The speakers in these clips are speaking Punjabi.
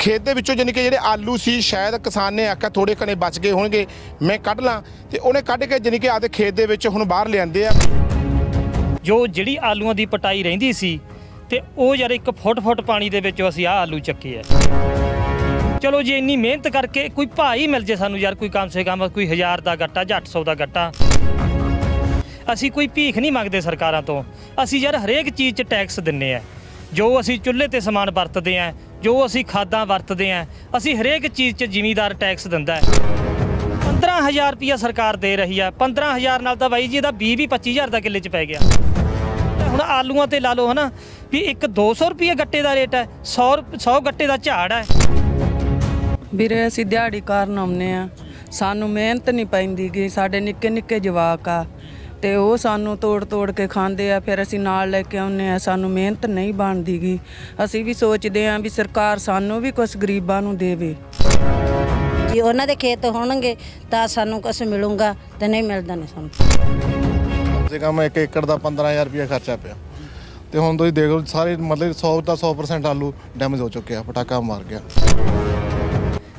ਖੇਤ ਦੇ ਵਿੱਚੋਂ ਜਾਣੀ ਕਿ ਜਿਹੜੇ ਆਲੂ ਸੀ, ਸ਼ਾਇਦ ਕਿਸਾਨ ਨੇ ਆਖਿਆ ਥੋੜੇ ਕਣੇ ਬਚ ਗਏ ਹੋਣਗੇ, ਮੈਂ ਕੱਢ ਲਾਂ। ਤੇ ਉਹਨੇ ਕੱਢ ਕੇ ਜਾਣੀ ਕਿ ਆਪਦੇ ਖੇਤ ਦੇ ਵਿੱਚ ਹੁਣ ਬਾਹਰ ਲਿਆਂਦੇ ਆ। ਜੋ ਜਿਹੜੀ ਆਲੂਆਂ ਦੀ ਪਟਾਈ ਰਹਿੰਦੀ ਸੀ, ਤੇ ਉਹ ਯਾਰ ਇੱਕ ਫੁੱਟ ਫੁੱਟ ਪਾਣੀ ਦੇ ਵਿੱਚੋਂ ਅਸੀਂ ਆਹ ਆਲੂ ਚੱਕੇ ਆ। ਚਲੋ ਜੇ, ਇੰਨੀ ਮਿਹਨਤ ਕਰਕੇ ਕੋਈ ਭਾਈ ਮਿਲ ਜੇ ਸਾਨੂੰ ਯਾਰ, ਕੋਈ ਕਮ ਸੇ ਕਮ ਕੋਈ 1000 ਦਾ ਗੱਟਾ ਜਾਂ 800 ਦਾ ਗੱਟਾ। ਅਸੀਂ ਕੋਈ ਭੀਖ ਨਹੀਂ ਮੰਗਦੇ ਸਰਕਾਰਾਂ ਤੋਂ। ਅਸੀਂ ਯਾਰ ਹਰੇਕ ਚੀਜ਼ 'ਚ ਟੈਕਸ ਦਿੰਨੇ ਆ। ਜੋ ਅਸੀਂ ਚੁੱਲ੍ਹੇ ਤੇ ਸਮਾਨ ਵਰਤਦੇ ਆ ਜੋ ਅਸੀਂ ਖਾਦਾਂ ਵਰਤਦੇ ਆ ਅਸੀਂ ਹਰੇਕ ਚੀਜ਼ 'ਚ ਜ਼ਿਮੀਦਾਰ ਟੈਕਸ ਦਿੰਦਾ ਹੈ। 15000 ਰੁਪਿਆ ਸਰਕਾਰ ਦੇ ਰਹੀ ਆ। 15000 ਨਾਲ ਤਾਂ ਬਾਈ ਜੀ ਇਹਦਾ 20 ਵੀ 25000 ਦਾ ਕਿੱਲੇ 'ਚ ਪੈ ਗਿਆ। ਹੁਣ ਆਲੂਆਂ ਤੇ ਲਾ ਲਓ ਹਨਾ, ਵੀ ਇੱਕ 200 ਰੁਪਏ ਗੱਟੇ ਦਾ ਰੇਟ ਹੈ 100 100 ਗੱਟੇ ਦਾ ਝਾੜ ਹੈ। ਵੀਰੇ, ਅਸੀਂ ਦਿਹਾੜੀ ਕਾਰਨ ਆਉਂਦੇ ਆ ਸਾਨੂੰ ਮਿਹਨਤ ਨਹੀਂ ਪੈਂਦੀ ਗੀ, ਸਾਡੇ ਨਿੱਕੇ ਨਿੱਕੇ ਜਵਾਕ ਆ। ਤੇ ਉਹ ਸਾਨੂੰ ਤੋੜ ਤੋੜ ਕੇ ਖਾਂਦੇ ਆ ਫਿਰ ਅਸੀਂ ਨਾਲ ਲੈ ਕੇ ਆਉਂਦੇ ਆ। ਸਾਨੂੰ ਮਿਹਨਤ ਨਹੀਂ ਬਣਦੀ ਗੀ ਅਸੀਂ ਵੀ ਸੋਚਦੇ ਆ ਵੀ ਸਰਕਾਰ ਸਾਨੂੰ ਵੀ ਕੁਝ ਗਰੀਬਾਂ ਨੂੰ ਦੇਵੇ। ਜੇ ਉਹਨਾਂ ਦੇ ਖੇਤ ਹੋਣਗੇ ਤਾਂ ਸਾਨੂੰ ਕੁਝ ਮਿਲੂਗਾ ਤੇ ਨਹੀਂ ਮਿਲਦਾ ਨਹੀਂ ਸਾਨੂੰ। ਕਮ ਸੇ ਕਮ 1 ਏਕੜ ਦਾ 15000 ਰੁਪਏ ਖਰਚਾ ਪਿਆ। ਤੇ ਹੁਣ ਤੁਸੀਂ ਦੇਖ ਲਓ ਸਾਰੇ ਮਤਲਬ 100 ਦਾ 100% ਆਲੂ ਡੈਮੇਜ ਹੋ ਚੁੱਕਿਆ ਪਟਾਕਾ ਮਾਰ ਗਿਆ।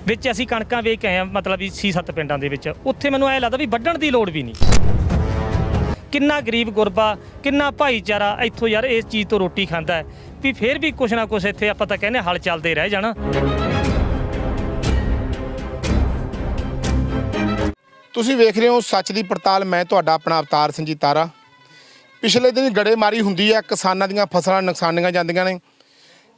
ਵਿੱਚ ਅਸੀਂ ਕਣਕਾਂ ਵੇਚ ਕੇ ਆਏ ਹਾਂ ਮਤਲਬ ਵੀ 6-7 ਪਿੰਡਾਂ ਦੇ ਵਿੱਚ। ਉੱਥੇ ਮੈਨੂੰ ਐ ਲੱਗਦਾ ਵੀ ਵੱਢਣ ਦੀ ਲੋੜ ਵੀ ਨਹੀਂ। ਕਿੰਨਾ ਗਰੀਬ ਗੁਰਬਾ, ਕਿੰਨਾ ਭਾਈਚਾਰਾ ਇੱਥੋਂ ਯਾਰ ਇਸ ਚੀਜ਼ ਤੋਂ ਰੋਟੀ ਖਾਂਦਾ ਹੈ। ਵੀ ਫੇਰ ਵੀ ਕੁਛ ਨਾ ਕੁਛ ਇੱਥੇ ਆਪਾਂ ਤਾਂ ਕਹਿੰਦੇ ਹਲ ਚੱਲਦੇ ਰਹਿ ਜਾਣਾ। ਤੁਸੀਂ ਵੇਖ ਰਹੇ ਹੋ ਸੱਚ ਦੀ ਪੜਤਾਲ, ਮੈਂ ਤੁਹਾਡਾ ਆਪਣਾ ਅਵਤਾਰ ਸਿੰਘ ਜੀ ਤਾਰਾ। ਪਿਛਲੇ ਦਿਨ ਗੜੇਮਾਰੀ ਹੁੰਦੀ ਹੈ, ਕਿਸਾਨਾਂ ਦੀਆਂ ਫਸਲਾਂ ਨੁਕਸਾਨੀਆਂ ਜਾਂਦੀਆਂ ਨੇ।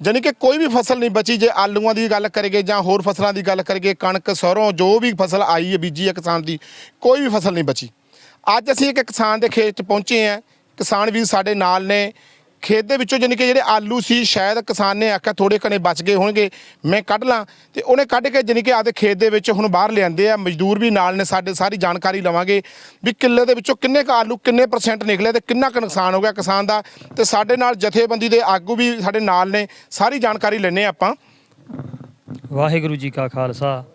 ਜਾਣੀ ਕਿ ਕੋਈ ਵੀ ਫਸਲ ਨਹੀਂ ਬਚੀ, ਜੇ ਆਲੂਆਂ ਦੀ ਗੱਲ ਕਰੀਏ ਜਾਂ ਹੋਰ ਫਸਲਾਂ ਦੀ ਗੱਲ ਕਰੀਏ, ਕਣਕ ਸਰੋਂ ਜੋ ਵੀ ਫਸਲ ਆਈ ਹੈ, ਬੀਜੀ ਹੈ ਕਿਸਾਨ ਦੀ, ਕੋਈ ਵੀ ਫਸਲ ਨਹੀਂ ਬਚੀ। ਅੱਜ ਅਸੀਂ ਇੱਕ ਕਿਸਾਨ ਦੇ ਖੇਤ 'ਚ ਪਹੁੰਚੇ ਹਾਂ। ਕਿਸਾਨ ਵੀ ਸਾਡੇ ਨਾਲ ਨੇ। ਖੇਤ ਦੇ ਵਿੱਚੋਂ ਜਾਣੀ ਕਿ ਜਿਹੜੇ ਆਲੂ ਸੀ, ਸ਼ਾਇਦ ਕਿਸਾਨ ਨੇ ਆਖਿਆ ਥੋੜੇ ਕਣੇ ਬਚ ਗਏ ਹੋਣਗੇ, ਮੈਂ ਕੱਢ ਲਾਂ। ਤੇ ਉਹਨੇ ਕੱਢ ਕੇ ਜਾਣੀ ਕਿ ਆਪਦੇ ਖੇਤ ਦੇ ਵਿੱਚ ਹੁਣ ਬਾਹਰ ਲਿਆਂਦੇ ਆ। ਮਜ਼ਦੂਰ ਵੀ ਨਾਲ ਨੇ, ਸਾਡੇ ਸਾਰੀ ਜਾਣਕਾਰੀ ਲਵਾਂਗੇ ਵੀ ਕਿੱਲੇ ਦੇ ਵਿੱਚੋਂ ਕਿੰਨੇ ਕੁ ਆਲੂ ਕਿੰਨੇ ਪਰਸੈਂਟ ਨਿਕਲੇ ਤੇ ਕਿੰਨਾ ਕੁ ਨੁਕਸਾਨ ਹੋ ਗਿਆ ਕਿਸਾਨ ਦਾ। ਤੇ ਸਾਡੇ ਨਾਲ ਜਥੇਬੰਦੀ ਦੇ ਆਗੂ ਵੀ ਸਾਡੇ ਨਾਲ ਨੇ। ਸਾਰੀ ਜਾਣਕਾਰੀ ਲੈਣੇ ਆਪਾਂ। ਵਾਹਿਗੁਰੂ ਜੀ ਕਾ ਖਾਲਸਾ,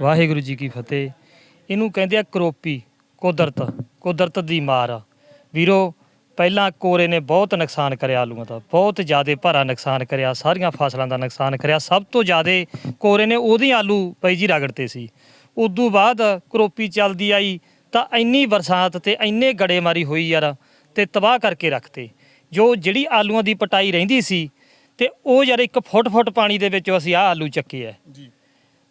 ਵਾਹਿਗੁਰੂ ਜੀ ਕੀ ਫਤਿਹ। ਇਹਨੂੰ ਕਹਿੰਦੇ ਆ ਕਰੋਪੀ। ਕੁਦਰਤ ਕੁਦਰਤ ਦੀ ਮਾਰ। ਆ। ਵੀਰੋ ਪਹਿਲਾਂ ਕੋਰੇ ਨੇ ਬਹੁਤ ਨੁਕਸਾਨ ਕਰਿਆ ਆਲੂਆਂ ਦਾ ਬਹੁਤ ਜ਼ਿਆਦਾ ਭਾਰਾ ਨੁਕਸਾਨ ਕਰਿਆ ਸਾਰੀਆਂ ਫਸਲਾਂ ਦਾ ਨੁਕਸਾਨ ਕਰਿਆ। ਸਭ ਤੋਂ ਜ਼ਿਆਦਾ ਕੋਰੇ ਨੇ ਉਹਦੇ ਆਲੂ ਪਈ ਜੀ ਰਗੜਤੇ ਸੀ। ਉਦੋਂ ਬਾਅਦ ਕਰੋਪੀ ਚੱਲਦੀ ਆਈ ਤਾਂ ਇੰਨੀ ਬਰਸਾਤ ਤੇ ਇੰਨੇ ਗੜੇਮਾਰੀ ਹੋਈ ਯਾਰ ਤੇ ਤਬਾਹ ਕਰਕੇ ਰੱਖਤੇ। ਜੋ ਜਿਹੜੀ ਆਲੂਆਂ ਦੀ ਪਟਾਈ ਰਹਿੰਦੀ ਸੀ ਤੇ ਉਹ ਯਾਰ ਇੱਕ ਫੁੱਟ ਫੁੱਟ ਪਾਣੀ ਦੇ ਵਿੱਚੋਂ ਅਸੀਂ ਆਹ ਆਲੂ ਚੱਕੇ ਆ।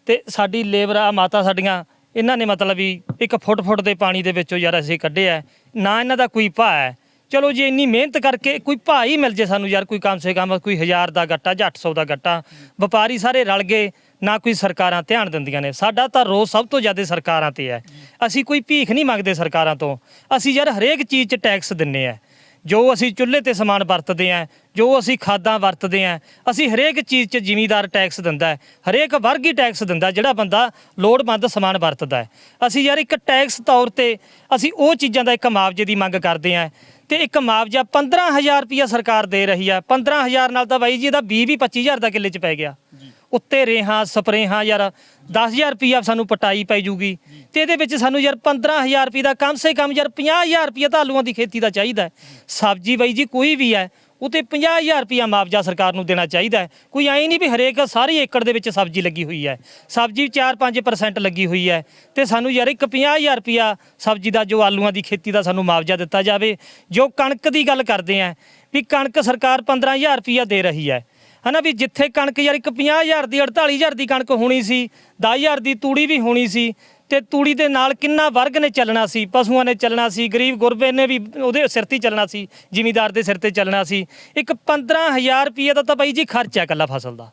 ਤੇ ਸਾਡੀ ਲੇਬਰ ਆ ਮਾਤਾ ਸਾਡੀਆਂ ਇਹਨਾਂ ਨੇ ਮਤਲਬ ਵੀ ਇੱਕ ਫੁੱਟ ਫੁੱਟ ਦੇ ਪਾਣੀ ਦੇ ਵਿੱਚੋਂ ਯਾਰ ਅਸੀਂ ਕੱਢਿਆ ਨਾ ਇਹਨਾਂ ਦਾ ਕੋਈ ਭਾਅ ਹੈ। ਚਲੋ ਜੇ, ਇੰਨੀ ਮਿਹਨਤ ਕਰਕੇ ਕੋਈ ਭਾਅ ਹੀ ਮਿਲ ਜੇ ਸਾਨੂੰ ਯਾਰ, ਕੋਈ ਕਮ ਸੇ ਕਮ ਕੋਈ 1000 ਦਾ ਗੱਟਾ ਜਾਂ 800 ਦਾ ਗੱਟਾ। ਵਪਾਰੀ ਸਾਰੇ ਰਲ ਗਏ, ਨਾ ਕੋਈ ਸਰਕਾਰਾਂ ਧਿਆਨ ਦਿੰਦੀਆਂ ਨੇ। ਸਾਡਾ ਤਾਂ ਰੋਸ ਸਭ ਤੋਂ ਜ਼ਿਆਦਾ ਸਰਕਾਰਾਂ ਤੇ ਹੈ। ਅਸੀਂ ਕੋਈ ਭੀਖ ਨਹੀਂ ਮੰਗਦੇ ਸਰਕਾਰਾਂ ਤੋਂ। ਅਸੀਂ ਯਾਰ ਹਰੇਕ ਚੀਜ਼ 'ਚ ਟੈਕਸ ਦਿੰਨੇ ਆ। ਜੋ ਅਸੀਂ ਚੁੱਲ੍ਹੇ ਤੇ ਸਮਾਨ ਵਰਤਦੇ ਆਂ ਜੋ ਅਸੀਂ ਖਾਦਾਂ ਵਰਤਦੇ ਆਂ ਅਸੀਂ ਹਰੇਕ ਚੀਜ਼ 'ਚ ਜ਼ਿਮੀਦਾਰ ਟੈਕਸ ਦਿੰਦਾ ਹਰੇਕ ਵਰਗ ਹੀ ਟੈਕਸ ਦਿੰਦਾ ਜਿਹੜਾ ਬੰਦਾ ਲੋੜਵੰਦ ਸਮਾਨ ਵਰਤਦਾ ਅਸੀਂ ਯਾਰ ਇੱਕ ਟੈਕਸ ਤੌਰ ਤੇ ਅਸੀਂ ਉਹ ਚੀਜ਼ਾਂ ਦਾ ਇੱਕ ਮੁਆਵਜ਼ੇ ਦੀ ਮੰਗ ਕਰਦੇ ਆਂ ਤੇ ਇੱਕ ਮੁਆਵਜ਼ਾ 15000 ਰੁਪਇਆ ਸਰਕਾਰ ਦੇ ਰਹੀ ਹੈ 15000 ਨਾਲ ਤਾਂ ਬਾਈ ਜੀ ਇਹਦਾ 20 ਵੀ 25000 ਦਾ ਕਿੱਲੇ 'ਚ ਪੈ ਗਿਆ। ਉੱਤੇ ਰੇਹਾਂ, ਸਪਰੇਹਾਂ, ਯਾਰ 10000 ਰੁਪਇਆ ਸਾਨੂੰ ਪਟਾਈ ਪੈ ਜੂਗੀ ਤੇ ਇਹਦੇ ਵਿੱਚ ਸਾਨੂੰ ਯਾਰ 15000 ਰੁਪਏ ਦਾ ਕਮ ਸੇ ਕਮ ਯਾਰ 50000 ਰੁਪਇਆ ਤਾਂ ਆਲੂਆਂ ਦੀ ਖੇਤੀ ਦਾ ਚਾਹੀਦਾ ਹੈ। ਸਬਜ਼ੀ ਬਾਈ ਜੀ ਕੋਈ ਵੀ ਹੈ ਉਹ ਤੇ 50000 ਰੁਪਇਆ ਮੁਆਵਜ਼ਾ ਸਰਕਾਰ ਨੂੰ ਦੇਣਾ ਚਾਹੀਦਾ ਹੈ। ਕੋਈ ਐਂ ਨਹੀਂ ਵੀ ਹਰੇਕ ਸਾਰੀ ਏਕੜ ਦੇ ਵਿੱਚ ਸਬਜ਼ੀ ਲੱਗੀ ਹੋਈ ਹੈ। ਸਬਜ਼ੀ 4-5% ਲੱਗੀ ਹੋਈ ਹੈ ਤੇ ਸਾਨੂੰ ਯਾਰ ਇੱਕ 50000 ਰੁਪਇਆ ਸਬਜ਼ੀ ਦਾ ਜੋ ਆਲੂਆਂ ਦੀ ਖੇਤੀ ਦਾ ਸਾਨੂੰ ਮੁਆਵਜ਼ਾ ਦਿੱਤਾ ਜਾਵੇ। ਜੋ ਕਣਕ ਦੀ ਗੱਲ ਕਰਦੇ ਆਂ ਵੀ ਕਣਕ ਸਰਕਾਰ 15000 ਰੁਪਇਆ ਦੇ ਰਹੀ ਹੈ। ਹਨਾ ਵੀ ਜਿੱਥੇ ਕਣਕ ਯਾਰ ਇੱਕ 50000 ਦੀ 48000 ਦੀ ਕਣਕ ਹੋਣੀ ਸੀ 10000 ਦੀ ਤੂੜੀ ਵੀ ਹੋਣੀ ਸੀ ਤੇ ਤੂੜੀ ਦੇ ਨਾਲ ਕਿੰਨਾ ਵਰਗ ਨੇ ਚੱਲਣਾ ਸੀ ਪਸ਼ੂਆਂ ਨੇ ਚੱਲਣਾ ਸੀ ਗਰੀਬ ਗੁਰਬੇ ਨੇ ਵੀ ਉਹਦੇ ਸਿਰ ਤੇ ਚੱਲਣਾ ਸੀ ਜ਼ਿਮੀਦਾਰ ਦੇ ਸਿਰ ਤੇ ਚੱਲਣਾ ਸੀ। ਇੱਕ 15000 ਰੁਪਏ ਦਾ ਤਾਂ ਬਾਈ ਜੀ ਖਰਚਾ ਕੱਲਾ ਫਸਲ ਦਾ।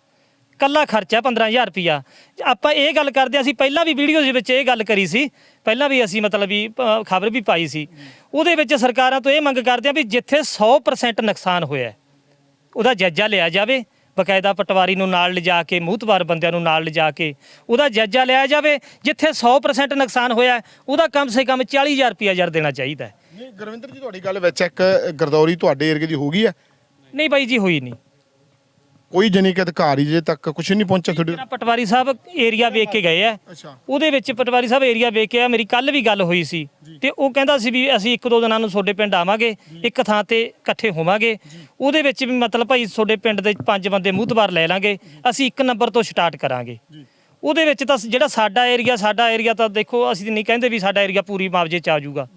ਕੱਲਾ ਖਰਚਾ 15000 ਰੁਪਿਆ ਆਪਾਂ ਇਹ ਗੱਲ ਕਰਦੇ ਹਾਂ, ਅਸੀਂ ਪਹਿਲਾਂ ਵੀ ਵੀਡੀਓ ਦੇ ਵਿੱਚ ਇਹ ਗੱਲ ਕਰੀ ਸੀ ਪਹਿਲਾਂ ਵੀ ਅਸੀਂ ਮਤਲਬ ਵੀ ਖਬਰ ਵੀ ਪਾਈ ਸੀ। ਉਹਦੇ ਵਿੱਚ ਸਰਕਾਰਾਂ ਤੋਂ ਇਹ ਮੰਗ ਕਰਦੇ ਆ ਵੀ ਜਿੱਥੇ 100% ਨੁਕਸਾਨ ਹੋਇਆ ਉਹਦਾ ਜਾਇਜ਼ਾ ਲਿਆ ਜਾਵੇ। ਬਕਾਇਦਾ ਪਟਵਾਰੀ ਨੂੰ ਨਾਲ ਲਿਜਾ ਕੇ ਮੂਤਬਾਰ ਬੰਦਿਆਂ ਨੂੰ ਨਾਲ ਲਿਜਾ ਕੇ ਉਹਦਾ ਜਾਇਜ਼ਾ ਲਿਆ ਜਾਵੇ ਜਿੱਥੇ 100% ਨੁਕਸਾਨ ਹੋਇਆ ਉਹਦਾ ਕਮ ਸੇ ਕਮ 40000 ਰੁਪਇਆ ਯਾਰ ਦੇਣਾ ਚਾਹੀਦਾ ਹੈ। ਨਹੀਂ ਗੁਰਵਿੰਦਰ ਜੀ ਤੁਹਾਡੀ ਗੱਲ ਵਿੱਚ ਇੱਕ ਗਰਦੌਰੀ ਤੁਹਾਡੇ ਏਰੀਏ ਦੀ ਹੋ ਗਈ ਹੈ ਨਹੀਂ ਬਾਈ ਜੀ ਹੋਈ ਨਹੀਂ ਕੋਈ ਜਾਣੀ ਕਿ ਅਧਿਕਾਰੀ ਜੇ ਤੱਕ ਕੁਝ ਨਹੀਂ ਪਹੁੰਚਿਆ ਤੁਹਾਡੇ ਜਿਹੜਾ ਪਟਵਾਰੀ ਸਾਹਿਬ ਏਰੀਆ ਵੇਖ ਕੇ ਗਏ ਆ। ਅੱਛਾ। ਉਹਦੇ ਵਿੱਚ ਪਟਵਾਰੀ ਸਾਹਿਬ ਏਰੀਆ ਵੇਖ ਕੇ ਆ ਮੇਰੀ ਕੱਲ ਵੀ ਗੱਲ ਹੋਈ ਸੀ। ਤੇ ਉਹ ਕਹਿੰਦਾ ਸੀ ਵੀ ਅਸੀਂ ਇੱਕ ਦੋ ਦਿਨਾਂ ਨੂੰ ਤੁਹਾਡੇ ਪਿੰਡ ਆਵਾਂਗੇ ਇੱਕ ਥਾਂ ਤੇ ਇਕੱਠੇ ਹੋਵਾਂਗੇ। ਉਹਦੇ ਵਿੱਚ ਵੀ ਮਤਲਬ ਭਾਈ ਤੁਹਾਡੇ ਪਿੰਡ ਦੇ ਪੰਜ ਬੰਦੇ ਮੂਹਤਬਾਰ ਲੈ ਲਾਂਗੇ ਅਸੀਂ ਇੱਕ ਨੰਬਰ ਤੋਂ ਸਟਾਰਟ ਕਰਾਂਗੇ। ਉਹਦੇ ਵਿੱਚ ਤਾਂ ਜਿਹੜਾ ਸਾਡਾ ਏਰੀਆ ਸਾਡਾ ਏਰੀਆ ਤਾਂ ਦੇਖੋ ਅਸੀਂ ਨਹੀਂ ਕਹਿੰਦੇ ਵੀ ਸਾਡਾ ਏਰੀਆ ਪੂਰੀ ਮੁਆਵਜ਼ੇ ਚ ਆ ਜਾਊਗਾ।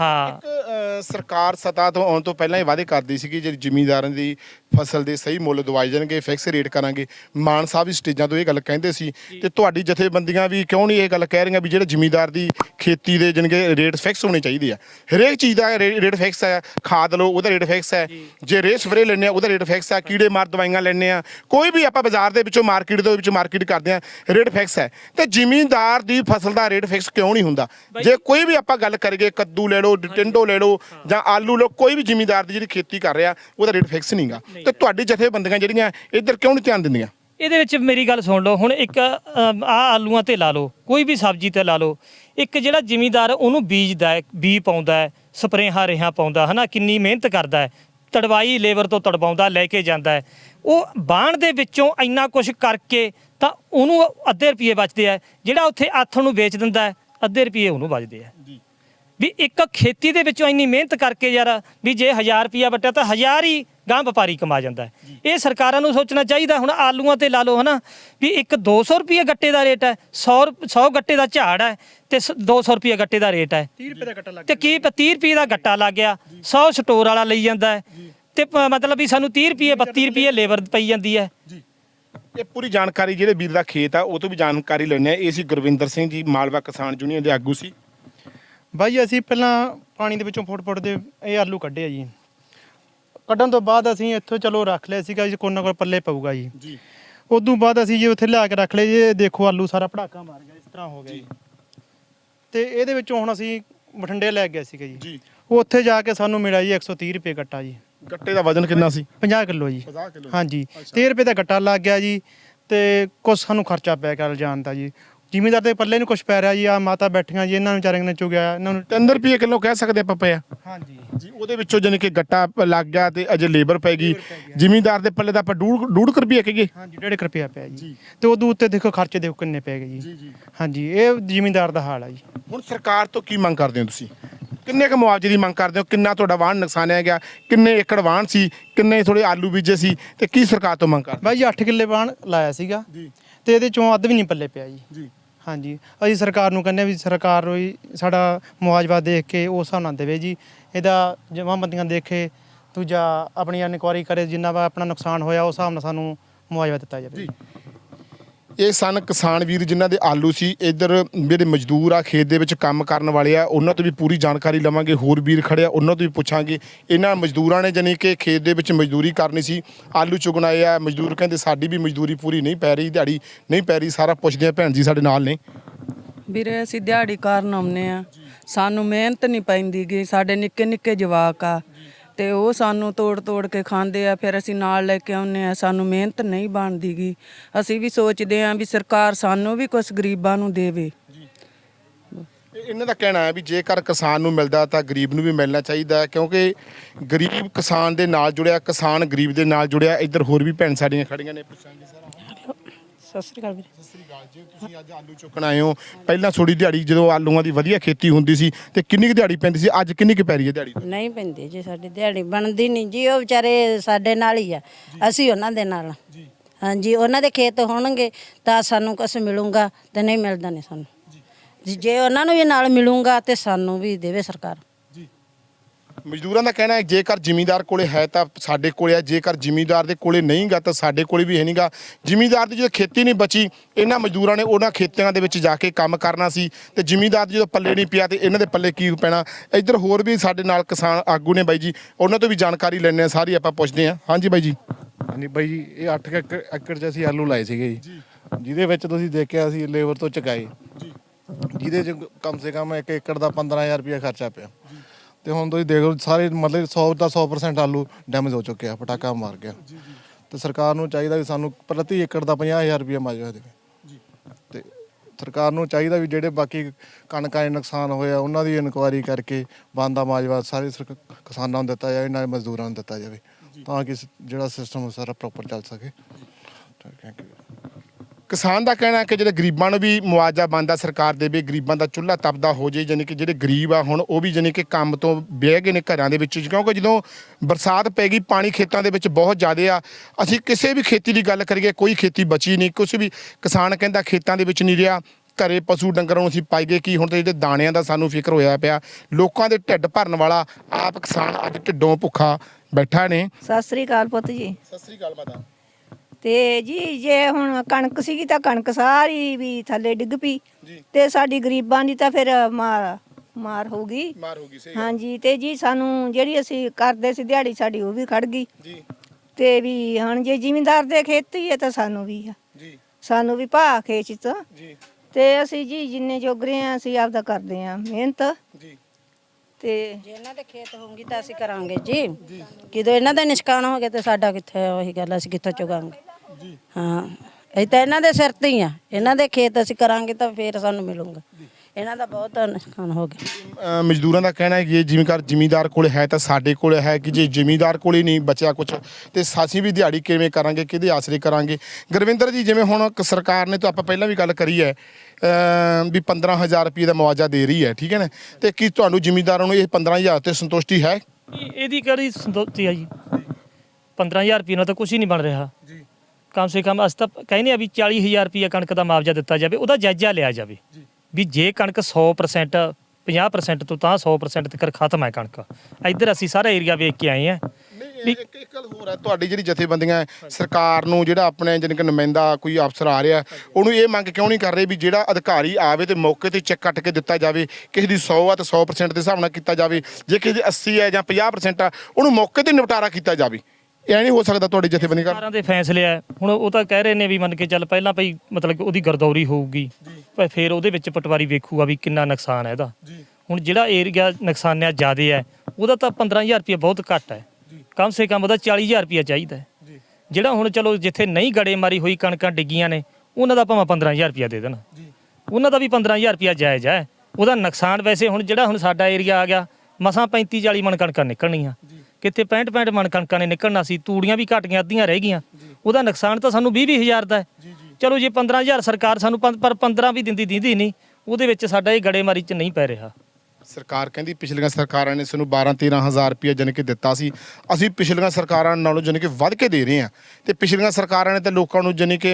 ਹਾਂ। ਇੱਕ ਅ, ਸਰਕਾਰ ਸਤਾ ਤੋਂ ਆਉਣ ਤੋਂ ਪਹਿਲਾਂ ਹੀ ਵਾਅਦੇ ਕਰਦੀ ਸੀ ਕਿ ਜਿਹੜੀ ਜ਼ਿਮੀਂਦਾਰਾਂ ਦੀ ਫਸਲ ਦੇ ਸਹੀ ਮੁੱਲ ਦਵਾਏ ਜਾਣਗੇ ਫਿਕਸ ਰੇਟ ਕਰਾਂਗੇ। ਮਾਨ ਸਾਹਿਬ ਵੀ ਸਟੇਜਾਂ ਤੋਂ ਇਹ ਗੱਲ ਕਹਿੰਦੇ ਸੀ ਤੇ ਤੁਹਾਡੀ ਜਥੇਬੰਦੀਆਂ ਵੀ ਕਿਉਂ ਨਹੀਂ ਇਹ ਗੱਲ ਕਹਿ ਰਹੀਆਂ ਵੀ ਜਿਹੜੇ ਜ਼ਿਮੀਂਦਾਰ ਦੀ ਖੇਤੀ ਦੇ ਜਾਣਗੇ ਰੇਟ ਫਿਕਸ ਹੋਣੇ ਚਾਹੀਦੇ ਆ। ਹਰੇਕ ਚੀਜ਼ ਦਾ ਰੇਟ ਫਿਕਸ ਹੈ ਖਾਦ ਲਓ ਉਹਦਾ ਰੇਟ ਫਿਕਸ ਹੈ। ਜੇ। ਰੇ ਸਪਰੇ ਲੈਣੇ ਆ ਉਹਦਾ ਰੇਟ ਫਿਕਸ ਹੈ। ਕੀੜੇ ਮਾਰ ਦਵਾਈਆਂ ਲੈਣੇ ਆ। ਕੋਈ ਵੀ ਆਪਾਂ ਬਾਜ਼ਾਰ ਦੇ ਵਿੱਚੋਂ ਮਾਰਕੀਟ ਦੇ ਵਿੱਚ ਮਾਰਕੀਟ ਕਰਦੇ ਆ ਰੇਟ ਫਿਕਸ ਹੈ। ਤੇ ਜ਼ਿਮੀਂਦਾਰ ਦੀ ਫਸਲ ਦਾ ਰੇਟ ਫਿਕਸ ਕਿਉਂ ਨਹੀਂ ਹੁੰਦਾ? ਜੇ ਕੋਈ ਵੀ ਆਪਾਂ ਗੱਲ ਕਰੀਏ ਕੱਦੂ ਲੈ ਲਓ ਟਿੰਡੋ ਲੈ ਲਓ ਜਾਂ ਆਲੂ ਲਓ ਕੋਈ ਵੀ ਜ਼ਿਮੀਂਦਾਰ ਦੀ ਜਿਹੜੀ ਖੇਤੀ ਕਰ ਰਿਹਾ ਉਹਦਾ ਰੇਟ ਫਿਕਸ ਨਹੀਂਗਾ ਤੇ ਤੁਹਾਡੀ ਜਥੇਬੰਦੀਆਂ ਜਿਹੜੀਆਂ ਇੱਧਰ ਕਿਉਂ ਨਹੀਂ ਧਿਆਨ ਦਿੰਦੀਆਂ? ਇਹਦੇ ਵਿੱਚ ਮੇਰੀ ਗੱਲ ਸੁਣ ਲਓ ਹੁਣ ਇੱਕ ਆ ਆਲੂਆਂ ਤੇ ਲਾ ਲਓ ਕੋਈ ਵੀ ਸਬਜ਼ੀ ਤੇ ਲਾ ਲਓ ਇੱਕ ਜਿਹੜਾ ਜ਼ਿਮੀਂਦਾਰ ਉਹਨੂੰ ਬੀਜਦਾ ਹੈ ਬੀ ਪਾਉਂਦਾ ਹੈ ਸਪਰੇਹਾਂ ਰੇਹਾਂ ਪਾਉਂਦਾ ਹਨਾ ਕਿੰਨੀ ਮਿਹਨਤ ਕਰਦਾ ਹੈ ਤੜਵਾਈ ਲੇਬਰ ਤੋਂ ਤੜਵਾਉਂਦਾ ਲੈ ਕੇ ਜਾਂਦਾ ਹੈ ਉਹ ਬਾਣ ਦੇ ਵਿੱਚੋਂ ਇੰਨਾ ਕੁਝ ਕਰਕੇ ਤਾਂ ਉਹਨੂੰ ਅੱਧੇ ਰੁਪਏ ਬਚਦੇ ਆ ਜਿਹੜਾ ਉੱਥੇ ਆਥਣ ਨੂੰ ਵੇਚ ਦਿੰਦਾ ਹੈ ਅੱਧੇ ਰੁਪਏ ਉਹਨੂੰ ਬਚਦੇ ਆ ਵੀ ਇੱਕ ਖੇਤੀ ਦੇ ਵਿੱਚੋਂ ਇੰਨੀ ਮਿਹਨਤ ਕਰਕੇ ਯਾਰ ਵੀ ਜੇ 1000 ਰੁਪਿਆ ਵਟਿਆ ਤਾਂ 1000 ਹੀ ਗਾਂ ਵਪਾਰੀ ਕਮਾ ਜਾਂਦਾ ਇਹ ਸਰਕਾਰਾਂ ਨੂੰ ਸੋਚਣਾ ਚਾਹੀਦਾ ਹੁਣ ਆਲੂਆਂ ਤੇ ਲਾ ਲਓ ਹਨਾ ਵੀ ਇੱਕ 200 ਰੁਪਏ ਗੱਟੇ ਦਾ ਰੇਟ ਹੈ 100 100 ਗੱਟੇ ਦਾ ਝਾੜ ਹੈ ਤੇ ਸ- 200 ਰੁਪਏ ਗੱਟੇ ਦਾ ਰੇਟ ਹੈ। 30 ਰੁਪਏ ਦਾ ਕੱਟਾ ਲੱਗ ਤੇ ਕੀ 30 ਰੁਪਏ ਦਾ ਗੱਟਾ ਲੱਗ ਗਿਆ 100 ਸਟੋਰ ਵਾਲਾ ਲਈ ਜਾਂਦਾ ਤੇ ਮਤਲਬ ਵੀ ਸਾਨੂੰ 30 ਰੁਪਏ 32 ਰੁਪਏ ਲੇਬਰ ਪਈ ਜਾਂਦੀ ਹੈ। ਇਹ ਪੂਰੀ ਜਾਣਕਾਰੀ ਜਿਹੜੇ ਵੀਰ ਦਾ ਖੇਤ ਆ ਉਹ ਤੋਂ ਵੀ ਜਾਣਕਾਰੀ ਲੈਣੇ ਆ ਇਹ ਸੀ ਗੁਰਵਿੰਦਰ ਸਿੰਘ ਜੀ ਮਾਲਵਾ ਕਿਸਾਨ ਯੂਨੀਅਨ ਦੇ ਆਗੂ ਸੀ। ਬਾਈ ਅਸੀਂ ਪਹਿਲਾਂ ਪਾਣੀ ਦੇ ਵਿੱਚੋਂ ਫੁੱਟ ਫੁੱਟ ਦੇ ਇਹ ਆਲੂ ਕੱਢੇ ਆ ਜੀ। ਕੱਢਣ ਤੋਂ ਬਾਅਦ ਅਸੀਂ ਇੱਥੋਂ ਚਲੋ ਰੱਖ ਲਿਆ ਸੀਗਾ ਜੀ ਕੋਈ ਨਾ ਕੋਈ ਪੱਲੇ ਪਊਗਾ ਜੀ। ਜੀ। ਉਦੋਂ ਬਾਅਦ ਅਸੀਂ ਜੀ ਉੱਥੇ ਲਿਆ ਕੇ ਰੱਖ ਲਏ ਜੀ ਇਹ ਦੇਖੋ ਆਲੂ ਸਾਰਾ ਪੜਾਕਾ ਮਾਰ ਗਿਆ ਇਸ ਤਰ੍ਹਾਂ ਹੋ ਗਿਆ ਜੀ। ਤੇ ਇਹਦੇ ਵਿੱਚੋਂ ਹੁਣ ਅਸੀਂ ਬਠਿੰਡੇ ਲੈ ਗਏ ਸੀਗੇ ਜੀ। ਜੀ। ਉਹ ਉੱਥੇ ਜਾ ਕੇ ਸਾਨੂੰ ਮਿਲਿਆ ਜੀ 130 ਰੁਪਏ ਗੱਟਾ ਜੀ। ਗੱਟੇ ਦਾ ਵਜ਼ਨ ਕਿੰਨਾ ਸੀ? 50 ਕਿਲੋ ਜੀ। 50 ਕਿਲੋ। ਹਾਂਜੀ। 30 ਰੁਪਏ ਦਾ ਗੱਟਾ ਲੱਗ ਗਿਆ ਜੀ ਤੇ ਕੁਛ ਸਾਨੂੰ ਖਰਚਾ ਪੈ ਗਿਆ ਲਿਜਾਣ ਦਾ ਜੀ। ਜ਼ਿਮੀਦਾਰ ਦੇ ਪੱਲੇ ਨੂੰ ਕੁਛ ਪੈ ਰਿਹਾ ਜੀ ਆ ਮਾਤਾ ਬੈਠੀਆਂ ਜੀ ਇਹਨਾਂ ਨੂੰ ਵਿਚਾਰਿਆਂ ਨੇ ਚੁਗਿਆ ਇਹਨਾਂ ਨੂੰ 3 ਰੁਪਏ ਕਿਲੋ ਕਹਿ ਸਕਦੇ ਆਪਾਂ ਪਿਆ ਹਾਂਜੀ। ਜੀ ਉਹਦੇ ਵਿੱਚੋਂ ਜਾਣੀ ਕਿ ਗੱਟਾ ਲੱਗ ਗਿਆ ਤੇ ਅਜੇ ਲੇਬਰ ਪੈ ਗਈ। ਜ਼ਿਮੀਂਦਾਰ ਦੇ ਪੱਲੇ ਦਾ ਆਪਾਂ ਡੂਢ ਡੂਢ ਕੁ ਰੁਪਏ ਕਹੀਏ ਹਾਂਜੀ ਡੇਢ ਕੁ ਰੁਪਇਆ ਪਿਆ ਜੀ। ਤੇ ਉਦੋਂ ਉੱਤੇ ਦੇਖੋ ਖਰਚੇ ਦੇਖੋ ਕਿੰਨੇ ਪੈ ਗਏ ਜੀ। ਹਾਂਜੀ ਇਹ ਜ਼ਿਮੀਂਦਾਰ ਦਾ ਹਾਲ ਆ ਜੀ। ਹੁਣ ਸਰਕਾਰ ਤੋਂ ਕੀ ਮੰਗ ਕਰਦੇ ਹੋ ਤੁਸੀਂ? ਕਿੰਨੇ ਕੁ ਮੁਆਵਜ਼ੇ ਦੀ ਮੰਗ ਕਰਦੇ ਹੋ? ਕਿੰਨਾ ਤੁਹਾਡਾ ਵਾਹਣ ਨੁਕਸਾਨਿਆ ਗਿਆ ਕਿੰਨੇ ਏਕੜ ਵਾਹਣ ਸੀ? ਕਿੰਨੇ ਥੋੜੇ ਆਲੂ ਬੀਜੇ ਸੀ? ਤੇ ਕੀ ਸਰਕਾਰ ਤੋਂ ਮੰਗ ਕਰਦੇ ਬਾਈ ਜੀ 8 ਕਿੱਲੇ ਬਾਣ ਲਾਇਆ ਸੀਗਾ। ਜੀ। ਤੇ ਇਹਦੇ ਚੋਂ ਅੱਧ ਵੀ ਨਹੀਂ ਪੱਲੇ ਪਿਆ ਜੀ। ਜੀ। ਹਾਂਜੀ। ਅਸੀਂ ਸਰਕਾਰ ਨੂੰ ਕਹਿੰਦੇ ਹਾਂ ਵੀ ਸਰਕਾਰ ਵੀ ਸਾਡਾ ਮੁਆਵਜ਼ਾ ਦੇਖ ਕੇ ਉਸ ਹਿਸਾਬ ਨਾਲ ਦੇਵੇ ਜੀ। ਇਹਦਾ ਜਮਾਬੰਦੀਆਂ ਦੇਖੇ ਦੂਜਾ ਆਪਣੀ ਇਨਕੁਆਰੀ ਕਰੇ, ਜਿੰਨਾ ਵਾ ਆਪਣਾ ਨੁਕਸਾਨ ਹੋਇਆ, ਉਸ ਹਿਸਾਬ ਨਾਲ ਸਾਨੂੰ ਮੁਆਵਜ਼ਾ ਦਿੱਤਾ ਜਾਵੇ। ਇਹ ਸਨ ਕਿਸਾਨ ਵੀਰ ਜਿਨ੍ਹਾਂ ਦੇ ਆਲੂ ਸੀ। ਇੱਧਰ ਜਿਹੜੇ ਮਜ਼ਦੂਰ ਆ, ਖੇਤ ਦੇ ਵਿੱਚ ਕੰਮ ਕਰਨ ਵਾਲੇ ਆ, ਉਹਨਾਂ ਤੋਂ ਵੀ ਪੂਰੀ ਜਾਣਕਾਰੀ ਲਵਾਂਗੇ। ਹੋਰ ਵੀਰ ਖੜਿਆ ਉਹਨਾਂ ਤੋਂ ਵੀ ਪੁੱਛਾਂਗੇ। ਇਹਨਾਂ ਮਜ਼ਦੂਰਾਂ ਨੇ ਜਾਣੀ ਕਿ ਖੇਤ ਦੇ ਵਿੱਚ ਮਜ਼ਦੂਰੀ ਕਰਨੀ ਸੀ। ਆਲੂ ਚੁਗਣ ਆਏ ਆ, ਮਜ਼ਦੂਰ ਕਹਿੰਦੇ ਸਾਡੀ ਵੀ ਮਜ਼ਦੂਰੀ ਪੂਰੀ ਨਹੀਂ ਪੈ ਰਹੀ, ਦਿਹਾੜੀ ਨਹੀਂ ਪੈ ਰਹੀ, ਸਾਰਾ ਪੁੱਛਦੇ ਆ, ਭੈਣ ਜੀ ਸਾਡੇ ਨਾਲ ਨੇ। ਵੀਰੇ, ਅਸੀਂ ਦਿਹਾੜੀ ਕਾਰਨ ਆਉਂਦੇ ਆ। ਸਾਨੂੰ ਮਿਹਨਤ ਨਹੀਂ ਪੈਂਦੀ ਗੀ, ਸਾਡੇ ਨਿੱਕੇ ਨਿੱਕੇ ਜਵਾਕ ਆ। ਤੇ ਉਹ ਸਾਨੂੰ ਤੋੜ ਤੋੜ ਕੇ ਖਾਂਦੇ ਆ, ਫਿਰ ਅਸੀਂ ਨਾਲ ਲੈ ਕੇ ਆਉਂਦੇ ਆ। ਸਾਨੂੰ ਮਿਹਨਤ ਨਹੀਂ ਬਣਦੀ ਅਸੀਂ ਵੀ ਸੋਚਦੇ ਆ ਵੀ ਸਰਕਾਰ ਸਾਨੂੰ ਵੀ ਕੁਝ ਗਰੀਬਾਂ ਨੂੰ ਦੇਵੇ। ਇਹਨਾਂ ਦਾ ਕਹਿਣਾ ਹੈ ਵੀ ਜੇਕਰ ਕਿਸਾਨ ਨੂੰ ਮਿਲਦਾ ਤਾਂ ਗਰੀਬ ਨੂੰ ਵੀ ਮਿਲਣਾ ਚਾਹੀਦਾ ਕਿਉਂਕਿ ਗਰੀਬ ਕਿਸਾਨ ਦੇ ਨਾਲ ਜੁੜਿਆ, ਕਿਸਾਨ ਗਰੀਬ ਦੇ ਨਾਲ ਜੁੜਿਆ, ਇੱਧਰ ਹੋਰ ਵੀ ਭੈਣ ਸਾਡੀਆਂ ਖੜੀਆਂ ਨੇ ਪੁੱਛਾਂਗੇ ਸਰ। ਸਤਿ ਸ਼੍ਰੀ ਅਕਾਲ ਵੀਰੇ। ਸਤਿ ਸ੍ਰੀ ਅਕਾਲ। ਜੀ ਤੁਸੀਂ ਅੱਜ ਆਲੂ ਚੁੱਕਣ ਆਏ ਹੋ ਪਹਿਲਾਂ ਥੋੜੀ ਦਿਹਾੜੀ ਜਦੋਂ ਆਲੂਆਂ ਦੀ ਵਧੀਆ ਖੇਤੀ ਹੁੰਦੀ ਸੀ ਤੇ ਕਿੰਨੀ ਕੁ ਦਿਹਾੜੀ ਪੈਂਦੀ ਸੀ? ਅੱਜ ਕਿੰਨੀ ਕੁ ਪੈ ਰਹੀ ਹੈ ਦਿਹਾੜੀ? ਨਹੀਂ ਪੈਂਦੀ ਜੀ ਸਾਡੀ ਦਿਹਾੜੀ ਬਣਦੀ ਨਹੀਂ ਜੀ ਉਹ ਵਿਚਾਰੇ ਸਾਡੇ ਨਾਲ ਹੀ ਆ। ਅਸੀਂ ਉਹਨਾਂ ਦੇ ਨਾਲ। ਜੀ। ਹਾਂਜੀ ਉਹਨਾਂ ਦੇ ਖੇਤ ਹੋਣਗੇ ਤਾਂ ਸਾਨੂੰ ਕੁਛ ਮਿਲੂਗਾ ਤੇ ਨਹੀਂ ਮਿਲਦਾ ਨਹੀਂ ਸਾਨੂੰ। ਜੀ ਜੇ ਉਹਨਾਂ ਨੂੰ ਵੀ ਨਾਲ ਮਿਲੂਗਾ ਤੇ ਸਾਨੂੰ ਵੀ ਦੇਵੇ ਸਰਕਾਰ। ਮਜ਼ਦੂਰਾਂ ਦਾ ਕਹਿਣਾ ਹੈ ਜੇਕਰ ਜ਼ਿਮੀਂਦਾਰ ਕੋਲੇ ਹੈ ਤਾਂ ਸਾਡੇ ਕੋਲੇ ਹੈ ਜੇਕਰ ਜ਼ਿਮੀਂਦਾਰ ਦੇ ਕੋਲੇ ਨਹੀਂਗਾ ਤਾਂ ਸਾਡੇ ਕੋਲੇ ਵੀ ਹੈ ਨਹੀਂਗਾ। ਜ਼ਿਮੀਂਦਾਰ ਦੀ ਜਦੋਂ ਖੇਤੀ ਨਹੀਂ ਬਚੀ ਇਹਨਾਂ ਮਜ਼ਦੂਰਾਂ ਨੇ ਉਹਨਾਂ ਖੇਤਾਂ ਦੇ ਵਿੱਚ ਜਾ ਕੇ ਕੰਮ ਕਰਨਾ ਸੀ ਤੇ ਜ਼ਿਮੀਂਦਾਰ ਦੀ ਜਦੋਂ ਪੱਲੇ ਨਹੀਂ ਪਿਆ ਤੇ ਇਹਨਾਂ ਦੇ ਪੱਲੇ ਕੀ ਪੈਣਾ? ਇੱਧਰ ਹੋਰ ਵੀ ਸਾਡੇ ਨਾਲ ਕਿਸਾਨ ਆਗੂ ਨੇ ਬਾਈ ਜੀ ਉਹਨਾਂ ਤੋਂ ਵੀ ਜਾਣਕਾਰੀ ਲੈਣੇ ਆ ਸਾਰੀ ਆਪਾਂ ਪੁੱਛਦੇ ਹਾਂ। ਹਾਂਜੀ ਬਾਈ ਜੀ। ਹਾਂਜੀ ਬਾਈ ਜੀ ਇਹ 8 ਏਕੜ 'ਚ ਅਸੀਂ ਆਲੂ ਲਾਏ ਸੀਗੇ ਜੀ। ਜਿਹਦੇ ਵਿੱਚ ਤੁਸੀਂ ਦੇਖਿਆ ਅਸੀਂ ਲੇਬਰ ਤੋਂ ਚੁਕਾਏ। ਜੀ। ਜਿਹਦੇ 'ਚ ਕਮ ਸੇ ਕਮ 1 ਏਕੜ ਦਾ 15000 ਰੁਪਇਆ ਖਰਚਾ ਪਿਆ। ਤੇ ਹੁਣ ਤੁਸੀਂ ਦੇਖ ਲਓ ਸਾਰੇ ਮਤਲਬ 100 ਦਾ 100% ਆਲੂ ਡੈਮੇਜ ਹੋ ਚੁੱਕੇ ਆ ਪਟਾਕਾ ਮਾਰ ਗਿਆ। ਤੇ ਸਰਕਾਰ ਨੂੰ ਚਾਹੀਦਾ ਵੀ ਸਾਨੂੰ ਪ੍ਰਤੀ ਏਕੜ ਦਾ 50000 ਰੁਪਇਆ ਮਾਜਵਾ ਦੇਵੇ। ਤੇ ਸਰਕਾਰ ਨੂੰ ਚਾਹੀਦਾ ਵੀ ਜਿਹੜੇ ਬਾਕੀ ਕਣਕਾਂ 'ਚ ਨੁਕਸਾਨ ਹੋਇਆ ਉਹਨਾਂ ਦੀ ਇਨਕੁਆਇਰੀ ਕਰਕੇ ਬੰਦਾ ਮਾਜਵਾ ਸਾਰੇ ਕਿਸਾਨਾਂ ਨੂੰ ਦਿੱਤਾ ਜਾਵੇ ਨਾਲ ਮਜ਼ਦੂਰਾਂ ਨੂੰ ਦਿੱਤਾ ਜਾਵੇ ਤਾਂ ਕਿ ਜਿਹੜਾ ਸਿਸਟਮ ਸਾਰਾ ਪ੍ਰੋਪਰ ਚੱਲ ਸਕੇ। ਥੈਂਕ ਯੂ ਕਿਸਾਨ ਦਾ ਕਹਿਣਾ ਹੈ ਕਿ ਜਿਹੜੇ ਗਰੀਬਾਂ ਨੂੰ ਵੀ ਮੁਆਵਜ਼ਾ ਬਣਦਾ ਸਰਕਾਰ ਦੇਵੇ ਗਰੀਬਾਂ ਦਾ ਚੁੱਲ੍ਹਾ ਤਪਦਾ ਹੋ ਜੇ ਯਾਨੀ ਕਿ ਜਿਹੜੇ ਗਰੀਬ ਆ ਹੁਣ ਉਹ ਵੀ ਯਾਨੀ ਕਿ ਕੰਮ ਤੋਂ ਬਹਿ ਗਏ ਨੇ ਘਰਾਂ ਦੇ ਵਿੱਚ। ਕਿਉਂਕਿ ਜਦੋਂ ਬਰਸਾਤ ਪੈ ਗਈ ਪਾਣੀ ਖੇਤਾਂ ਦੇ ਵਿੱਚ ਬਹੁਤ ਜ਼ਿਆਦਾ ਆ ਅਸੀਂ ਕਿਸੇ ਵੀ ਖੇਤੀ ਦੀ ਗੱਲ ਕਰੀਏ ਕੋਈ ਖੇਤੀ ਬਚੀ ਨਹੀਂ ਕੁਝ ਵੀ ਕਿਸਾਨ ਕਹਿੰਦਾ ਖੇਤਾਂ ਦੇ ਵਿੱਚ ਨਹੀਂ ਰਿਹਾ ਘਰੇ ਪਸ਼ੂ ਡੰਗਰਾਂ ਨੂੰ ਅਸੀਂ ਪਾਈ ਗਏ ਕੀ ਹੁਣ ਤੇ ਜਿਹੜੇ ਦਾਣਿਆਂ ਦਾ ਸਾਨੂੰ ਫਿਕਰ ਹੋਇਆ ਪਿਆ ਲੋਕਾਂ ਦੇ ਢਿੱਡ ਭਰਨ ਵਾਲਾ ਆਪ ਕਿਸਾਨ ਅੱਜ ਢਿੱਡੋਂ ਭੁੱਖਾ ਬੈਠਾ ਨੇ। ਸਤਿ ਸ੍ਰੀ ਅਕਾਲ ਪੁੱਤ ਜੀ। ਸਤਿ ਸ੍ਰੀ ਅਕਾਲ ਮਾਤਾ। ਤੇ ਜੀ ਜੇ ਹੁਣ ਕਣਕ ਸੀਗੀ ਤਾਂ ਕਣਕ ਸਾਰੀ ਵੀ ਥੱਲੇ ਡਿੱਗ ਪਈ ਤੇ ਸਾਡੀ ਗਰੀਬਾਂ ਦੀ ਤਾਂ ਫਿਰ ਮਾਰ ਮਾਰ ਹੋ ਗਈ ਮਾਰ ਹੋ ਗਈ ਸਹੀ ਹਾਂਜੀ ਤੇ ਜੀ ਸਾਨੂੰ ਜਿਹੜੀ ਅਸੀਂ ਕਰਦੇ ਸੀ ਦਿਹਾੜੀ ਸਾਡੀ ਉਹ ਵੀ ਖੜ ਗਈ। ਜੀ। ਤੇ ਵੀ ਹੁਣ ਜੇ ਜ਼ਿਮੀਂਦਾਰ ਦੇ ਖੇਤੀ ਹੈ ਤਾਂ ਸਾਨੂੰ ਵੀ ਆ। ਜੀ। ਸਾਨੂੰ ਵੀ ਭਾ ਖੇਚ ਚ। ਜੀ। ਤੇ ਅਸੀਂ ਜੀ ਜਿੰਨੇ ਜੋਗਰੇ ਆ ਅਸੀਂ ਆਪਦਾ ਕਰਦੇ ਆ ਮਿਹਨਤ। ਜੀ। ਤੇ ਜੇ ਇਹਨਾਂ ਦੇ ਖੇਤ ਹੋਣਗੇ ਤਾਂ ਅਸੀਂ ਕਰਾਂਗੇ ਜੀ। ਜਦੋਂ ਇਹਨਾਂ ਦਾ ਨਿਸ਼ਕਾਨ ਹੋ ਗਿਆ ਤੇ ਸਾਡਾ ਕਿੱਥੇ ਉਹੀ ਗੱਲ ਅਸੀਂ ਕਿੱਥੋਂ ਚੁਗਾਂਗੇ? ਹਾਂ। ਤਾਂ ਇਹਨਾਂ ਦੇ ਸਿਰ ਤੇ ਹੀ ਆ। ਇਹਨਾਂ ਦੇ ਖੇਤ ਅਸੀਂ ਕਰਾਂਗੇ ਤਾਂ ਫੇਰ ਸਾਨੂੰ ਮਿਲੂਗਾ। ਇਹਨਾਂ ਦਾ ਬਹੁਤ ਨੁਕਸਾਨ ਹੋ ਗਿਆ। ਅ, ਮਜ਼ਦੂਰਾਂ ਦਾ ਕਹਿਣਾ ਹੈ ਕਿ ਇਹ ਜ਼ਿਮੀਂਦਾਰ ਜ਼ਿਮੀਂਦਾਰ ਕੋਲ ਹੈ ਤਾਂ ਸਾਡੇ ਕੋਲ ਹੈ ਕਿ ਜੇ ਜ਼ਿਮੀਂਦਾਰ ਕੋਲ ਹੀ ਨਹੀਂ ਬਚਿਆ ਕੁਝ ਤੇ ਅਸੀਂ ਵੀ ਦਿਹਾੜੀ ਕਿਵੇਂ ਕਰਾਂਗੇ ਕਿਹਦੇ ਆਸਰੇ ਕਰਾਂਗੇ? ਗੁਰਵਿੰਦਰ ਜੀ ਜਿਵੇਂ ਹੁਣ ਕ- ਸਰਕਾਰ ਨੇ ਤਾਂ ਆਪਾਂ ਪਹਿਲਾਂ ਵੀ ਗੱਲ ਕਰੀ ਹੈ ਅ, ਵੀ 15000 ਰੁਪਏ ਦਾ ਮੁਆਵਜ਼ਾ ਦੇ ਰਹੀ ਹੈ ਠੀਕ ਹੈ ਨਾ? ਤੇ ਕੀ ਤੁਹਾਨੂੰ ਜ਼ਿਮੀਂਦਾਰਾਂ ਨੂੰ ਇਹ 15000 ਤੇ ਸੰਤੁਸ਼ਟੀ ਹੈ? ਇਹ- ਇਹਦੀ ਕਿਹੜੀ ਸੰਤੁਸ਼ਟੀ ਆ ਜੀ? 15000 ਰੁਪਏ ਨਾਲ ਤਾਂ ਕੁਝ ਹੀ ਨਹੀਂ ਬਣ ਰਿਹਾ। ਕਮ ਸੇ ਕਮ ਅਸੀਂ ਤਾਂ ਕਹਿੰਦੇ ਆ ਵੀ 40000 ਰੁਪਏ ਕਣਕ ਦਾ ਮੁਆਵਜ਼ਾ ਦਿੱਤਾ ਜਾਵੇ ਉਹਦਾ ਜਾਇਜ਼ਾ ਲਿਆ ਜਾਵੇ। ਵੀ ਜੇ ਕਣਕ 100% 50% ਤੋਂ ਤਾਂ 100% ਤੱਕ ਖਤਮ ਹੈ ਕਣਕ। ਇੱਧਰ ਅਸੀਂ ਸਾਰਾ ਏਰੀਆ ਵੇਖ ਕੇ ਆਏ ਆ। ਇੱਕ ਇੱਕ ਗੱਲ ਹੋਰ ਹੈ ਤੁਹਾਡੀ ਜਿਹੜੀ ਜਥੇਬੰਦੀਆਂ ਸਰਕਾਰ ਨੂੰ ਜਿਹੜਾ ਆਪਣੇ ਜਾਣੀ ਕਿ ਨੁਮਾਇੰਦਾ ਕੋਈ ਅਫਸਰ ਆ ਰਿਹਾ ਉਹਨੂੰ ਇਹ ਮੰਗ ਕਿਉਂ ਨਹੀਂ ਕਰ ਰਹੇ ਵੀ ਜਿਹੜਾ ਅਧਿਕਾਰੀ ਆਵੇ ਤੇ ਮੌਕੇ ਤੇ ਚੈੱਕ ਕੱਟ ਕੇ ਦਿੱਤਾ ਜਾਵੇ ਕਿਸੇ ਦੀ 100 ਆ ਤਾਂ 100% ਦੇ ਹਿਸਾਬ ਨਾਲ ਕੀਤਾ ਜਾਵੇ ਜੇ ਕਿਸੇ ਦੀ 80 ਹੈ ਜਾਂ 50% ਆ ਉਹਨੂੰ ਮੌਕੇ ਤੇ ਨਿਪਟਾਰਾ ਕੀਤਾ ਜਾਵੇ। ਇਹ ਨਹੀਂ ਹੋ ਸਕਦਾ ਤੁਹਾਡੀ ਜਥੇਬੰਦੀ ਕਰ ਸਰਕਾਰਾਂ ਦੇ ਫੈਸਲੇ ਆ। ਹੁਣ ਉਹ ਤਾਂ ਕਹਿ ਰਹੇ ਨੇ ਵੀ ਮੰਨ ਕੇ ਚੱਲ ਪਹਿਲਾਂ ਭਈ ਮਤਲਬ ਕਿ ਉਹਦੀ ਗਰਦੌਰੀ ਹੋਊਗੀ ਪਰ ਫਿਰ ਉਹਦੇ ਵਿੱਚ ਪਟਵਾਰੀ ਵੇਖੂਗਾ ਵੀ ਕਿੰਨਾ ਨੁਕਸਾਨ ਹੈ ਇਹਦਾ। ਹੁਣ ਜਿਹੜਾ ਏਰੀਆ ਨੁਕਸਾਨਿਆ ਜ਼ਿਆਦੇ ਹੈ ਉਹਦਾ ਤਾਂ 15000 ਰੁਪਏ ਬਹੁਤ ਘੱਟ ਹੈ। ਕਮ ਸੇ ਕਮ ਉਹਦਾ 40000 ਰੁਪਏ ਚਾਹੀਦਾ ਹੈ। ਜਿਹੜਾ ਹੁਣ ਚਲੋ ਜਿੱਥੇ ਨਹੀਂ ਗੜੇਮਾਰੀ ਹੋਈ ਕਣਕਾਂ ਡਿੱਗੀਆਂ ਨੇ ਉਹਨਾਂ ਦਾ ਭਾਵੇਂ 15000 ਰੁਪਏ ਦੇ ਦੇਣ। ਉਹਨਾਂ ਦਾ ਵੀ 15000 ਰੁਪਏ ਜਾਇਜ਼ ਹੈ। ਉਹਦਾ ਨੁਕਸਾਨ ਵੈਸੇ ਹੁਣ ਜਿਹੜਾ ਹੁਣ ਸਾਡਾ ਏਰੀਆ ਆ ਗਿਆ ਮਸਾਂ 35 40 ਮਣ ਕਣਕਾਂ ਨਿਕਲਣੀਆਂ। ਕਿਤੇ 65 65 ਮਣ ਕਣਕਾਂ ਨੇ ਨਿਕਲਣਾ ਸੀ ਤੂੜੀਆਂ ਵੀ ਘਟ ਗਈਆਂ ਅੱਧੀਆਂ ਰਹਿ ਗਈਆਂ। ਉਹਦਾ ਨੁਕਸਾਨ ਤਾਂ ਸਾਨੂੰ 20 ਹਜ਼ਾਰ ਦਾ ਹੈ। ਚਲੋ ਜੇ 15000 ਸਰਕਾਰ ਸਾਨੂੰ ਪਰ 15 ਵੀ ਦਿੰਦੀ ਦਿੰਦੀ ਨਹੀਂ ਉਹਦੇ ਵਿੱਚ ਸਾਡਾ ਇਹ ਗੜੇਮਾਰੀ 'ਚ ਨਹੀਂ ਪੈ ਰਿਹਾ। ਸਰਕਾਰ ਕਹਿੰਦੀ ਪਿਛਲੀਆਂ ਸਰਕਾਰਾਂ ਨੇ ਸਾਨੂੰ 12 13000 ਰੁਪਏ ਜਾਣੀ ਕਿ ਦਿੱਤਾ ਸੀ। ਅਸੀਂ ਪਿਛਲੀਆਂ ਸਰਕਾਰਾਂ ਨਾਲੋਂ ਜਾਣੀ ਕਿ ਵੱਧ ਕੇ ਦੇ ਰਹੇ ਹਾਂ। ਤੇ ਪਿਛਲੀਆਂ ਸਰਕਾਰਾਂ ਨੇ ਤਾਂ ਲੋਕਾਂ ਨੂੰ ਜਾਣੀ ਕਿ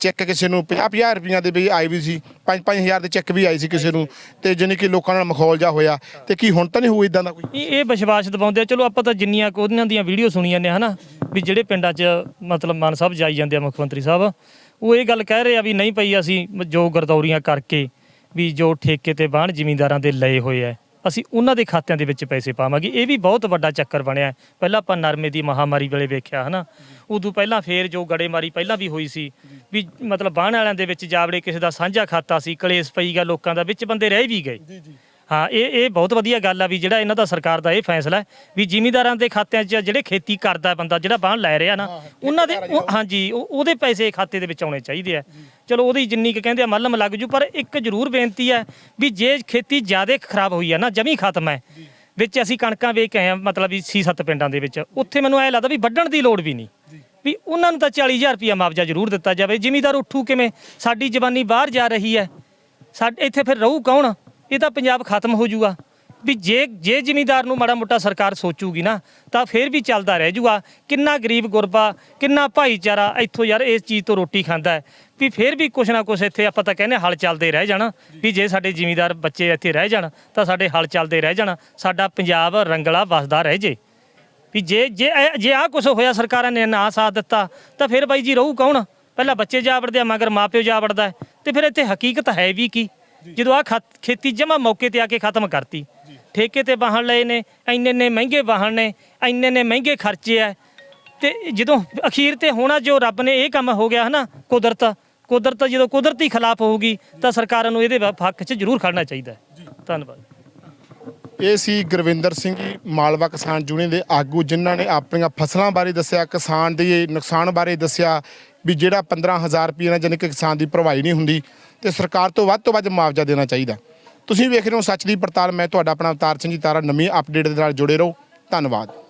ਚੈੱਕ ਕਿਸੇ ਨੂੰ 50 50 ਰੁਪਈਆਂ ਦੇ ਵੀ ਆਏ ਵੀ ਸੀ। 5 5000 ਦੇ ਚੈੱਕ ਵੀ ਆਏ ਸੀ ਕਿਸੇ ਨੂੰ। ਤੇ ਜਾਣੀ ਕਿ ਲੋਕਾਂ ਨਾਲ ਮਖੌਲ ਜਾ ਹੋਇਆ। ਤੇ ਕੀ ਹੁਣ ਤਾਂ ਨਹੀਂ ਹੋਊ ਇਦਾਂ ਦਾ ਕੋਈ? ਇਹ ਇਹ ਵਿਸ਼ਵਾਸ ਦਿਵਾਉਂਦੇ ਆ। ਚਲੋ ਆਪਾਂ ਤਾਂ ਜਿੰਨੀਆਂ ਕੁ ਉਹਨਾਂ ਦੀਆਂ ਵੀਡੀਓ ਸੁਣੀਆਂ ਨੇ ਹਨਾ, ਵੀ ਜਿਹੜੇ ਪਿੰਡਾਂ 'ਚ ਮਤਲਬ ਮਾਨ ਸਾਹਿਬ ਜਾਈ ਜਾਂਦੇ ਆ ਮੁੱਖ ਮੰਤਰੀ ਸਾਹਿਬ। ਉਹ ਇਹ ਗੱਲ ਕਹਿ ਰਹੇ ਆ ਵੀ ਨਹੀਂ ਪਈ ਅਸੀਂ ਜੋ ਗਰਦੌਰੀਆਂ ਕਰਕੇ ਵੀ ਜੋ ਠੇਕੇ ਤੇ ਬਾਣ ਜ਼ਿਮੀਂਦਾਰਾਂ ਦੇ ਲਏ ਹੋਏ ਆ ਅਸੀਂ ਉਹਨਾਂ ਦੇ ਖਾਤਿਆਂ ਦੇ ਵਿੱਚ ਪੈਸੇ ਪਾਵਾਂਗੇ। ਇਹ ਵੀ ਬਹੁਤ ਵੱਡਾ ਚੱਕਰ ਬਣਿਆ ਹੈ। ਪਹਿਲਾਂ ਆਪਾਂ ਨਰਮੇ ਦੀ ਮਹਾਮਾਰੀ ਵੇਲੇ ਵੇਖਿਆ, ਹਨਾ? ਉਦੋਂ ਪਹਿਲਾਂ ਫੇਰ ਜੋ ਗੜੇਮਾਰੀ ਪਹਿਲਾਂ ਵੀ ਹੋਈ ਸੀ, ਵੀ ਮਤਲਬ ਬਾਣ ਵਾਲਿਆਂ ਦੇ ਵਿੱਚ ਜਾਵੜੇ ਕਿਸੇ ਦਾ ਸਾਂਝਾ ਖਾਤਾ ਸੀ, ਕਲੇਸ਼ ਪਈ ਗਿਆ ਲੋਕਾਂ ਦਾ, ਵਿੱਚ ਬੰਦੇ ਰਹਿ ਵੀ ਗਏ। ਹਾਂ ਇਹ ਇਹ ਬਹੁਤ ਵਧੀਆ ਗੱਲ ਆ ਵੀ ਜਿਹੜਾ ਇਹਨਾਂ ਦਾ ਸਰਕਾਰ ਦਾ ਇਹ ਫੈਸਲਾ ਹੈ ਵੀ ਜ਼ਿਮੀਂਦਾਰਾਂ ਦੇ ਖਾਤਿਆਂ 'ਚ ਜਿਹੜੇ ਖੇਤੀ ਕਰਦਾ ਬੰਦਾ ਜਿਹੜਾ ਬਾਹਰ ਲੈ ਰਿਹਾ ਨਾ ਉਹਨਾਂ ਦੇ ਉਹ- ਹਾਂਜੀ ਉਹ- ਉਹਦੇ ਪੈਸੇ ਖਾਤੇ ਦੇ ਵਿੱਚ ਆਉਣੇ ਚਾਹੀਦੇ ਆ। ਚਲੋ ਉਹਦੀ ਜਿੰਨੀ ਕੁ ਕਹਿੰਦੇ ਆ ਮੱਲਮ ਲੱਗ ਜੂ ਪਰ ਇੱਕ ਜ਼ਰੂਰ ਬੇਨਤੀ ਹੈ ਵੀ ਜੇ ਖੇਤੀ ਜ਼ਿਆਦਾ ਖਰਾਬ ਹੋਈ ਆ ਨਾ ਜਮੀ ਖਤਮ ਹੈ ਵਿੱਚ ਅਸੀਂ ਕਣਕਾਂ ਵੇਚ ਕੇ ਆਏ ਆ ਮਤਲਬ ਵੀ 6-7 ਪਿੰਡਾਂ ਦੇ ਵਿੱਚ ਉੱਥੇ ਮੈਨੂੰ ਐ ਲੱਗਦਾ ਵੀ ਵੱਢਣ ਦੀ ਲੋੜ ਵੀ ਨਹੀਂ। ਵੀ ਉਹਨਾਂ ਨੂੰ ਤਾਂ 40000 ਰੁਪਇਆ ਮੁਆਵਜ਼ਾ ਜ਼ਰੂਰ ਦਿੱਤਾ ਜਾਵੇ। ਜ਼ਿਮੀਂਦਾਰ ਉੱਠੂ ਕਿਵੇਂ? ਸਾਡੀ ਜਵਾਨੀ ਬਾਹਰ ਜਾ ਰਹੀ ਹੈ। ਸਾਡੇ ਇੱਥੇ ਫਿਰ ਰਹੂ ਕੌਣ? ਇਹ ਤਾਂ ਪੰਜਾਬ ਖਤਮ ਹੋ ਜਾਊਗਾ ਵੀ ਜੇ ਜੇ ਜ਼ਿਮੀਦਾਰ ਨੂੰ ਮਾੜਾ ਮੋਟਾ ਸਰਕਾਰ ਸੋਚੂਗੀ ਨਾ, ਤਾਂ ਫਿਰ ਵੀ ਚੱਲਦਾ ਰਹਿ ਜੂਗਾ। ਕਿੰਨਾ ਗਰੀਬ ਗੁਰਬਾ, ਕਿੰਨਾ ਭਾਈਚਾਰਾ ਇੱਥੋਂ ਯਾਰ ਇਸ ਚੀਜ਼ ਤੋਂ ਰੋਟੀ ਖਾਂਦਾ ਹੈ। ਵੀ ਫਿਰ ਵੀ ਕੁਛ ਨਾ ਕੁਛ ਇੱਥੇ ਆਪਾਂ ਤਾਂ ਕਹਿੰਦੇ ਹਲ ਚੱਲਦੇ ਰਹਿ ਜਾਣਾ। ਵੀ ਜੇ ਸਾਡੇ ਜ਼ਿਮੀਦਾਰ ਬੱਚੇ ਇੱਥੇ ਰਹਿ ਜਾਣ, ਤਾਂ ਸਾਡੇ ਹਲ ਚੱਲਦੇ ਰਹਿ ਜਾਣ। ਸਾਡਾ ਪੰਜਾਬ ਰੰਗਲਾ ਵਸਦਾ ਰਹਿ ਜੇ। ਵੀ ਜੇ ਜੇ ਜੇ ਆ ਕੁਛ ਹੋਇਆ ਸਰਕਾਰਾਂ ਨੇ ਨਾ ਸਾਥ ਦਿੱਤਾ, ਤਾਂ ਫਿਰ ਬਾਈ ਜੀ ਰਹੂ ਕੌਣ? ਪਹਿਲਾਂ ਬੱਚੇ ਜਾ ਵੜਦੇ ਆ, ਮਗਰ ਮਾਪਿਓ ਜਾ ਵੜਦਾ ਹੈ। ਤੇ ਫਿਰ ਇੱਥੇ ਹਕੀਕਤ ਹੈ ਵੀ ਕੀ? ਜਦੋਂ ਆ ਖੇਤੀ ਜਮਾ ਮੌਕੇ ਤੇ ਆ ਕੇ ਖਤਮ ਕਰਤੀ ਠੇਕੇ ਤੇ ਵਾਹਣ ਲਏ ਨੇ ਇੰਨੇ ਨੇ ਮਹਿੰਗੇ ਵਾਹਣ ਨੇ ਇੰਨੇ ਨੇ ਮਹਿੰਗੇ ਖਰਚੇ ਆ। ਤੇ ਜਦੋਂ ਅਖੀਰ ਤੇ ਹੋਣਾ ਜੋ ਰੱਬ ਨੇ ਇਹ ਕੰਮ ਹੋ ਗਿਆ ਹਨਾ ਕੁਦਰਤ ਕੁਦਰਤ ਜਦੋਂ ਕੁਦਰਤੀ ਖਿਲਾਫ ਹੋਊਗੀ ਤਾਂ ਸਰਕਾਰਾਂ ਨੂੰ ਇਹਦੇ ਹੱਕ 'ਚ ਜ਼ਰੂਰ ਖੜਨਾ ਚਾਹੀਦਾ ਧੰਨਵਾਦ। ਇਹ ਸੀ ਗੁਰਵਿੰਦਰ ਸਿੰਘ ਜੀ ਮਾਲਵਾ ਕਿਸਾਨ ਯੂਨੀਅਨ ਦੇ ਆਗੂ, ਜਿਨ੍ਹਾਂ ਨੇ ਆਪਣੀਆਂ ਫਸਲਾਂ ਬਾਰੇ ਦੱਸਿਆ, ਕਿਸਾਨ ਦੇ ਨੁਕਸਾਨ ਬਾਰੇ ਦੱਸਿਆ ਵੀ ਜਿਹੜਾ 15000 ਰੁਪਏ ਨਾਲ ਜਾਣੀ ਕਿ ਕਿਸਾਨ ਦੀ ਭਰਵਾਈ ਨਹੀਂ ਹੁੰਦੀ ਤੇ ਸਰਕਾਰ ਤੋਂ ਵੱਧ ਤੋਂ ਵੱਧ ਮੁਆਵਜ਼ਾ ਦੇਣਾ ਚਾਹੀਦਾ। ਤੁਸੀਂ ਵੇਖ ਰਹੇ ਹੋ ਸੱਚ ਦੀ ਪੜਤਾਲ, ਮੈਂ ਤੁਹਾਡਾ ਆਪਣਾ ਅਵਤਾਰ ਸਿੰਘ ਜੀ ਤਾਰਾ, ਨਵੀਂ ਅਪਡੇਟ ਦੇ ਨਾਲ ਜੁੜੇ ਰਹੋ। ਧੰਨਵਾਦ।